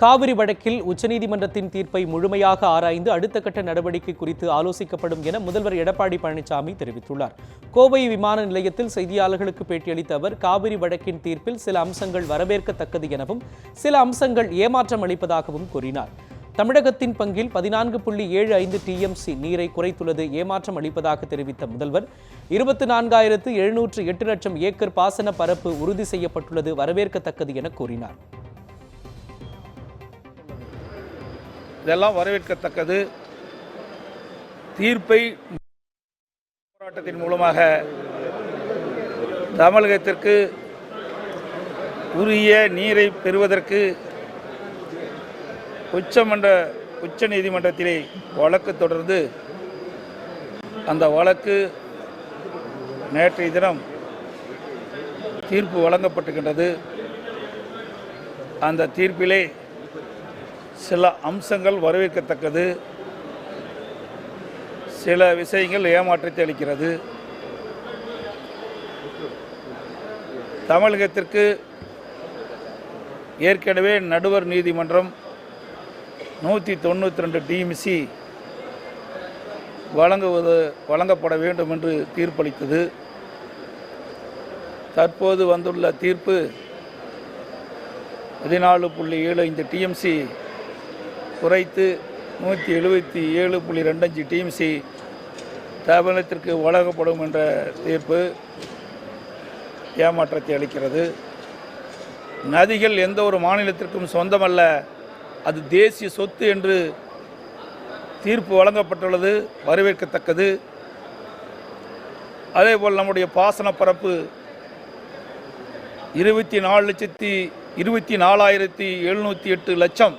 காவிரி வழக்கில் உச்சநீதிமன்றத்தின் தீர்ப்பை முழுமையாக ஆராய்ந்து அடுத்த கட்ட நடவடிக்கை குறித்து ஆலோசிக்கப்படும் என முதல்வர் எடப்பாடி பழனிசாமி தெரிவித்துள்ளார். கோவை விமான நிலையத்தில் செய்தியாளர்களுக்கு பேட்டியளித்த அவர் காவிரி வழக்கின் தீர்ப்பில் சில அம்சங்கள் வரவேற்கத்தக்கது எனவும் சில அம்சங்கள் ஏமாற்றம் அளிப்பதாகவும் கூறினார். தமிழகத்தின் பங்கில் பதினான்கு புள்ளி ஏழு ஐந்து டிஎம்சி நீரை குறைத்துள்ளது ஏமாற்றம் அளிப்பதாக தெரிவித்த முதல்வர் இருபத்தி நான்காயிரத்து எழுநூற்று எட்டு லட்சம் ஏக்கர் பாசன பரப்பு உறுதி செய்யப்பட்டுள்ளது வரவேற்கத்தக்கது என கூறினார். இதெல்லாம் வரவேற்கத்தக்கது. தீர்ப்பை போராட்டத்தின் மூலமாக தமிழகத்திற்கு உரிய நீரை பெறுவதற்கு உச்சமன்ற உச்ச நீதிமன்றத்திலே வழக்கு தொடர்ந்து அந்த வழக்கு நேற்றைய தினம் தீர்ப்பு வழங்கப்பட்டுகின்றது அந்த தீர்ப்பிலே சில அம்சங்கள் வரவேற்கத்தக்கது. சில விஷயங்கள் ஏமாற்றத்தை அளிக்கிறது. தமிழகத்திற்கு ஏற்கனவே நடுவர் நீதிமன்றம் நூற்றி தொண்ணூற்றி ரெண்டு டிஎம்சி வழங்குவது வழங்கப்பட வேண்டும் என்று தீர்ப்பளித்தது. தற்போது வந்துள்ள தீர்ப்பு பதினாலு புள்ளி ஏழு ஐந்து டிஎம்சி குறைத்து நூற்றி எழுபத்தி ஏழு புள்ளி ரெண்டஞ்சு டிஎம்சி தமிழகத்திற்கு வழங்கப்படும் என்ற தீர்ப்பு ஏமாற்றத்தை அளிக்கிறது. நதிகள் எந்த ஒரு மாநிலத்திற்கும் சொந்தமல்ல. அது தேசிய சொத்து என்று தீர்ப்பு வழங்கப்பட்டுள்ளது வரவேற்கத்தக்கது. அதேபோல் நம்முடைய பாசன பரப்பு இருபத்தி நாலு லட்சத்தி இருபத்தி நாலாயிரத்தி எழுநூற்றி எட்டு லட்சம்.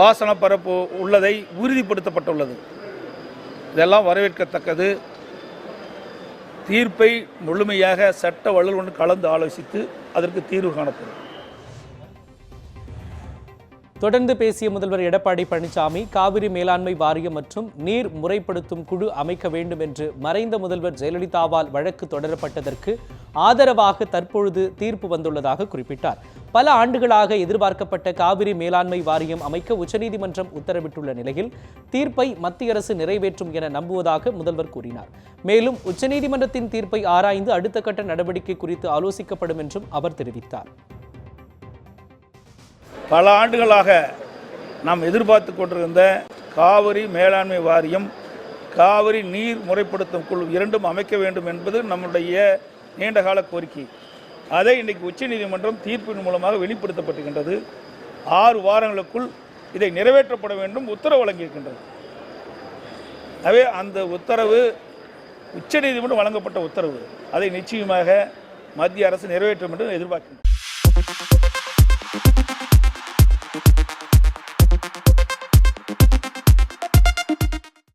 வாசன பரப்பு உள்ளதை உறுதிப்படுத்தப்பட்டுள்ளது. இதெல்லாம் வரவேற்கத்தக்கது. தீர்ப்பை முழுமையாக சட்ட வல்லுநர் கலந்து ஆலோசித்து அதற்கு தீர்வு காணப்படும். தொடர்ந்து பேசிய முதல்வர் எடப்பாடி பழனிசாமி காவிரி மேலாண்மை வாரியம் மற்றும் நீர் முறைப்படுத்தும் குழு அமைக்க வேண்டும் என்று மறைந்த முதல்வர் ஜெயலலிதாவால் வழக்கு தொடரப்பட்டதற்கு ஆதரவாக தற்பொழுது தீர்ப்பு வந்துள்ளதாக குறிப்பிட்டார். பல ஆண்டுகளாக எதிர்பார்க்கப்பட்ட காவிரி மேலாண்மை வாரியம் அமைக்க உச்சநீதிமன்றம் உத்தரவிட்டுள்ள நிலையில் தீர்ப்பை மத்திய அரசு நிறைவேற்றும் என நம்புவதாக முதல்வர் கூறினார். மேலும் உச்சநீதிமன்றத்தின் தீர்ப்பை ஆராய்ந்து அடுத்த கட்ட நடவடிக்கை குறித்து ஆலோசிக்கப்படும் என்றும் அவர் தெரிவித்தார். பல ஆண்டுகளாக நாம் எதிர்பார்த்து கொண்டிருந்த காவிரி மேலாண்மை வாரியம் காவிரி நீர் முறைப்படுத்தும் குழு இரண்டும் அமைக்க வேண்டும் என்பது நம்முடைய நீண்டகால கோரிக்கை. அதை இன்றைக்கு உச்சநீதிமன்றம் தீர்ப்பின் மூலமாக வெளிப்படுத்தப்பட்டுகின்றது ஆறு வாரங்களுக்குள் இதை நிறைவேற்றப்பட வேண்டும் உத்தரவு வழங்கியிருக்கின்றது. எனவே அந்த உத்தரவு உச்சநீதிமன்றம் வழங்கப்பட்ட உத்தரவு. அதை நிச்சயமாக மத்திய அரசு நிறைவேற்றும் என்று எதிர்பார்க்கின்றது